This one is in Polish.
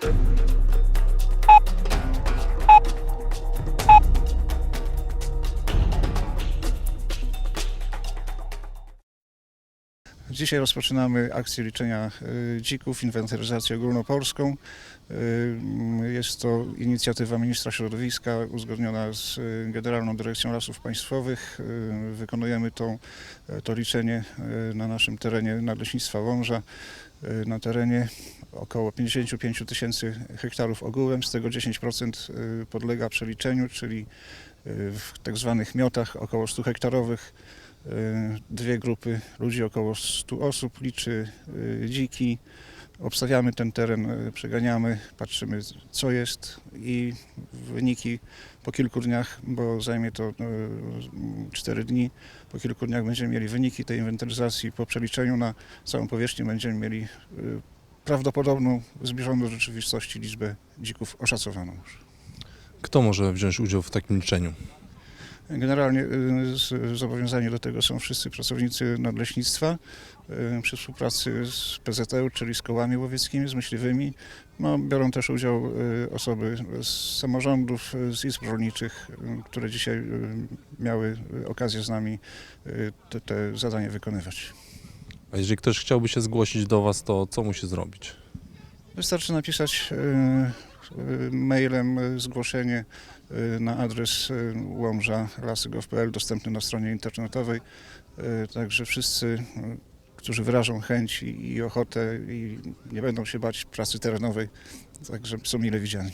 Thank you. Dzisiaj rozpoczynamy akcję liczenia y, dzików, inwentaryzację ogólnopolską. Y, Jest to inicjatywa ministra środowiska uzgodniona z y, Generalną Dyrekcją Lasów Państwowych. Wykonujemy to, to liczenie na naszym terenie Nadleśnictwa. Y, Na terenie około 55 tysięcy hektarów ogółem, z tego 10% y, podlega przeliczeniu, czyli w tak zwanych miotach około 100 hektarowych dwie grupy ludzi, około 100 osób, liczy y, dziki. Obstawiamy ten teren, y, przeganiamy, patrzymy co jest i wyniki po kilku dniach, bo zajmie to 4 dni. Po kilku dniach będziemy mieli wyniki tej inwentaryzacji. Po przeliczeniu na całą powierzchnię będziemy mieli y, prawdopodobną, zbliżoną do rzeczywistości liczbę dzików oszacowaną już. Kto może wziąć udział w takim liczeniu? Generalnie y, zobowiązani do tego są wszyscy pracownicy nadleśnictwa y, przy współpracy z PZU, czyli z kołami łowieckimi, z myśliwymi. No, biorą też udział y, osoby z samorządów, z izb rolniczych, które dzisiaj miały okazję z nami te, te zadanie wykonywać. A jeżeli ktoś chciałby się zgłosić do Was, to co musi zrobić? Wystarczy napisać mailem y, zgłoszenie y, na adres y, łomża lasy.gov.pl dostępny na stronie internetowej. Y, Także wszyscy, y, którzy wyrażą chęć i, i ochotę i nie będą się bać pracy terenowej, także są mile widziani.